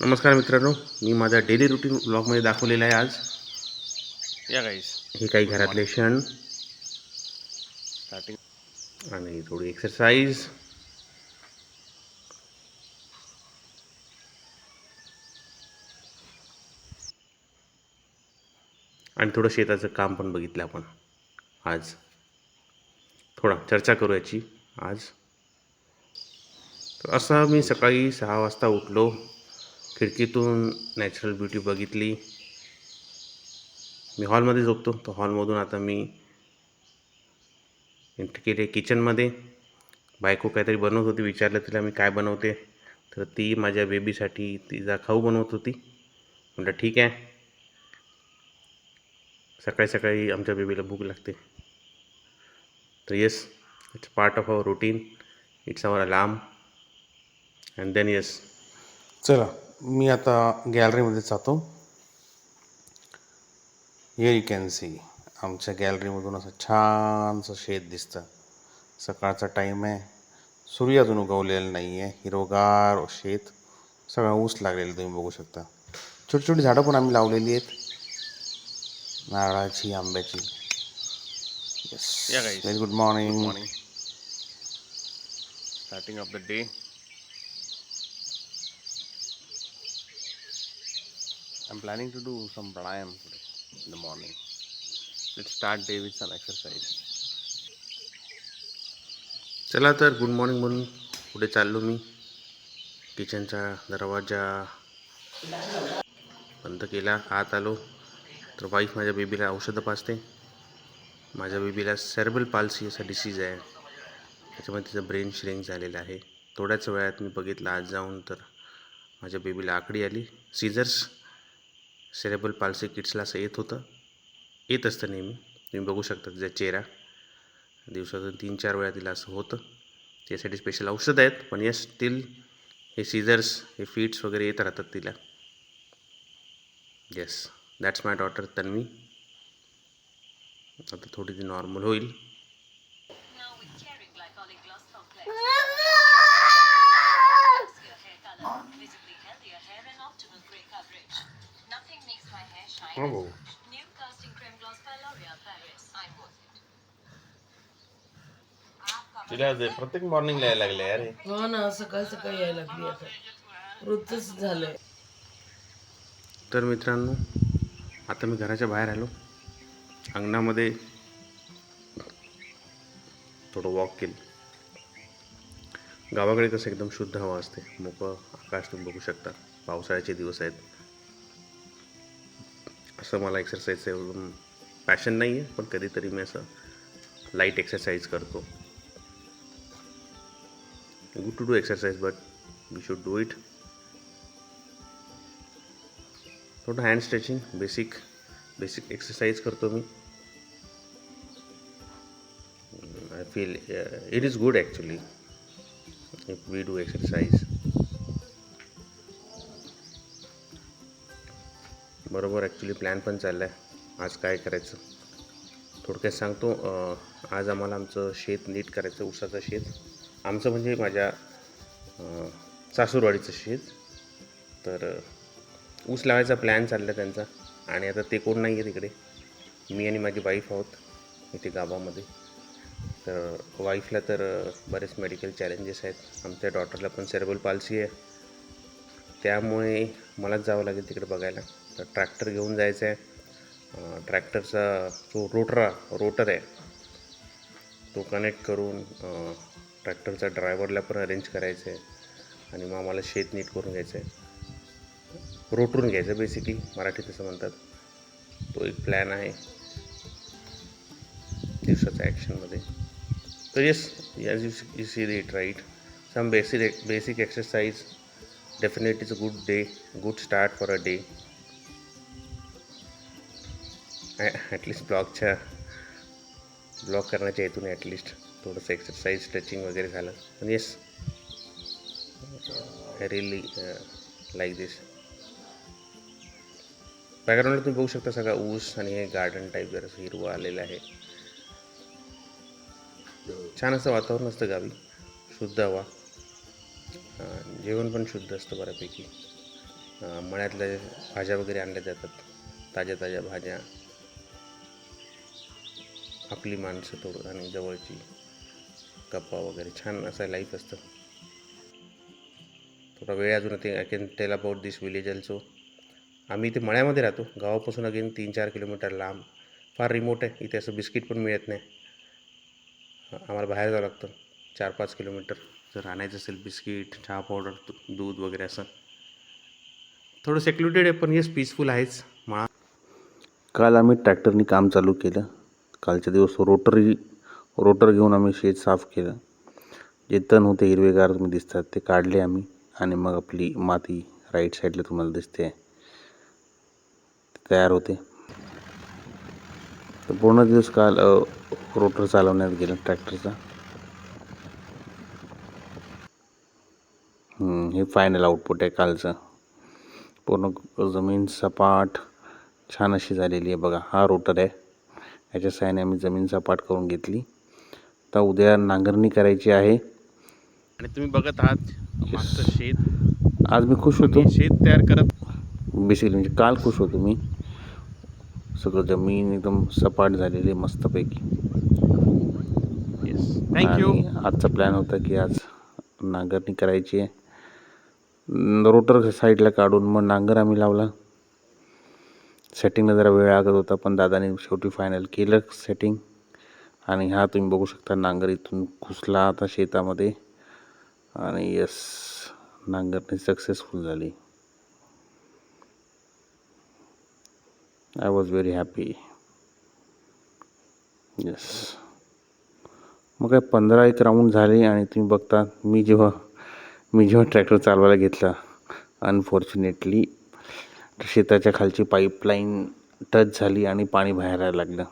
नमस्कार मित्रांनो मी माझा डेली रुटीन ब्लॉगमध्ये दाखवलेला आहे आज. या गाईस हे काही घरातले क्षण. स्टार्टिंग आणि थोडी एक्सरसाइज आणि थोडं शेताचं काम पण बघितलं आपण आज. थोडा चर्चा करू याची आज. तर असं मी सकाळी सहा वाजता उठलो. खिडकीतून नॅचरल ब्युटी बघितली. मी हॉलमध्ये झोपतो तर हॉलमधून आता मी एंट्री केली किचनमध्ये बायको काहीतरी बनवत होती विचारलं तिला मी काय बनवते. तर ती माझ्या बेबीसाठी तिचा खाऊ बनवत होती. म्हटलं ठीक आहे. सकाळी सकाळी आमच्या बेबीला भूक लागते. तर yes it's part of our routine it's our alarm and then yes चला. मी आता गॅलरीमध्ये जातो. हिअर यू कॅन सी आमच्या गॅलरीमधून असं छानसं शेत दिसतं. सकाळचा टाईम आहे. सूर्य अजून उगवलेला नाही आहे हिरवगार शेत. सगळा ऊस लागलेला तुम्ही बघू शकता. छोटी छोटी झाडं पण आम्ही लावलेली आहेत. नारळाची आंब्याची. Yes. Very good morning morning starting off the day I'm planning to do some pranayam today in the morning. Let's start day with some exercise. चला तर गुड मॉर्निंग म्हणून पुढे चाललो मी. किचनचा दरवाजा बंद केला आत आलो. तर वाईफ माझ्या बेबीला औषधं पाचते माझ्या बेबीला सेरेबल पाल्सी असा डिसीज आहे. त्याच्यामध्ये तिचं ब्रेन श्रिंक झालेलं आहे. थोड्याच वेळात मी बघितलं आज जाऊन तर माझ्या बेबीला आकडी आली. सीझर्स सेरेबल पाल्सी किड्सला असं येत होतं. येत असतं नेहमी. तुम्ही बघू शकता तिचा चेहरा. दिवसातून तीन चार वेळा तिला असं होतं. त्यासाठी स्पेशल औषधं आहेत. पण या स्टील हे सीझर्स हे फीट्स वगैरे येत राहतात तिला. Yes that's my daughter Tanvi. आता थोडी ती नॉर्मल होईल. Worth it. तिला प्रत्येक मॉर्निंगला यायला लागले अरे. हो ना सकाळी सकाळी यायला लागली आता. रोजच झालंय. तर मित्रांनो आता मी घराच्या बाहेर आलो. अंगणामध्ये थोडं वॉक केलं. गावाकडे कसं एकदम शुद्ध हवा असते. मोकळं आकाश तुम्ही बघू शकता. पावसाळ्याचे दिवस आहेत. असं मला एक्सरसाइजचं पॅशन नाही आहे पण कधीतरी मी असं लाईट एक्सरसाइज करतो good to do exercise but we should do it थोडं hand stretching basic basic exercise करतो मी। I feel it is good actually if we do exercise बरोबर ॲक्च्युली प्लॅन पण चालला आहे आज काय करायचं? थोडक्यात सांगतो आज आम्हाला आमचं शेत नीट करायचं ऊसाचं शेत. आमचं म्हणजे माझ्या सासूरवाडीचं शेत. तर ऊस लावायचा प्लॅन चालला त्यांचा. आणि आता ते कोण नाही आहे तिकडे. मी आणि माझी वाईफ आहोत इथे गावामध्ये. तर वाईफला तर बरेच मेडिकल चॅलेंजेस आहेत. आमच्या डॉटरला पण सेरेबल पाल्सी आहे. त्यामुळे मलाच जावं लागेल तिकडे बघायला. तर ट्रॅक्टर घेऊन जायचं आहे. ट्रॅक्टरचा जो रोटरा रोटर आहे तो कनेक्ट करून ट्रॅक्टरचा ड्रायव्हरला पण अरेंज करायचं आहे आणि मग आम्हाला शेत नीट करून घ्यायचं आहे. रोटरून घ्यायचं बेसिकली मराठीत असं म्हणतात. तो एक प्लॅन आहे. दिवसाच्या ॲक्शनमध्ये तर yes as you you see it right some basic basic exercise definite is a good day good start for a day at least ब्लॉकच्या ब्लॉक करण्याच्या हेतून ॲटलिस्ट थोडंसं एक्सरसाइज स्ट्रेचिंग वगैरे झालं. पण yes I really like this बॅकग्राऊंडला तुम्ही बघू शकता सगळा ऊस आणि हे गार्डन टाईप जरासं हिरवं आलेलं आहे. छान असं वातावरण असतं गावी. शुद्ध हवा. जेवण पण शुद्ध असतं बऱ्यापैकी. मळ्यातल्या भाज्या वगैरे आणल्या जातात. ताज्या ताज्या भाज्या. आपली माणसं थोडं आणि जवळची गप्पा वगैरे छान असं लाईफ असतं. थोडा वेळ अजून ते I can tell about this village also आम्ही इथे मळ्यामध्ये राहतो. गावापासून अगेन तीन चार किलोमीटर लांब. फार रिमोट आहे. इथे असं बिस्किट पण मिळत नाही. आम्हाला बाहेर जावं लागतं. चार पाच किलोमीटर जर आणायचं असेल बिस्किट चहा पावडर दूध वगैरे असं. थोडं सेक्युरिटेड आहे पण येस पीसफुल आहेच. मळा काल आम्ही ट्रॅक्टरनी काम चालू केलं. कालच्या दिवस रोटरी रोटर घेऊन आम्ही शेत साफ केलं. जे तण होते हिरवेगार तुम्ही दिसतात ते काढले आम्ही आणि मग आपली माती राईट साईडला तुम्हाला दिसते. तयार होते. तर पूर्ण दिवस काल रोटर चालवण्यात गेला ट्रॅक्टरचा हे फायनल आउटपुट आहे कालचं. पूर्ण जमीन सपाट छान अशी झालेली आहे बघा. हा रोटर आहे. याच्या साहाय्याने आम्ही जमीन सपाट करून घेतली. आता उद्या नांगरणी करायची आहे. आणि तुम्ही बघत आहात मागचं शेत. आज मी खुश होतो. शेत तयार करत बेसिकली म्हणजे काल खुश होतो मी. सगळं जमीन एकदम सपाट झालेली मस्तपैकी. येस थँक्यू आजचा प्लॅन होता की आज नांगरणी करायची आहे. रोटर साईडला काढून मग नांगर आम्ही लावला. सेटिंगला जरा वेळ लागत होता पण दादाने शेवटी फायनल केलं सेटिंग आणि हा तुम्ही बघू शकता नांगर इथून घुसला आता शेतामध्ये. आणि यस नांगरणी सक्सेसफुल झाली. I was very happy yes मग काय पंधरा एक राऊंड झाले आणि तुम्ही बघता मी जेव्हा मी जेव्हा ट्रॅक्टर चालवायला घेतला अनफॉर्च्युनेटली शेताच्या खालची पाईपलाईन टच झाली आणि पाणी बाहेर यायला लागलं.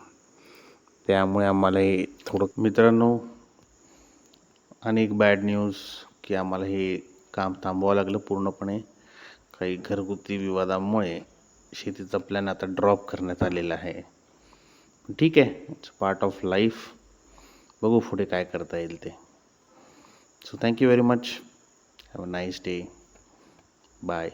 त्यामुळे आम्हाला हे थोडं मित्रांनो आणि एक बॅड न्यूज की आम्हाला हे काम थांबवावं लागलं पूर्णपणे. काही घरगुती विवादामुळे शेतीचा प्लॅन आता ड्रॉप करण्यात आलेला आहे. ठीक आहे इट्स पार्ट ऑफ लाईफ बघू पुढे काय करता येईल ते. So thank you very much have a nice day bye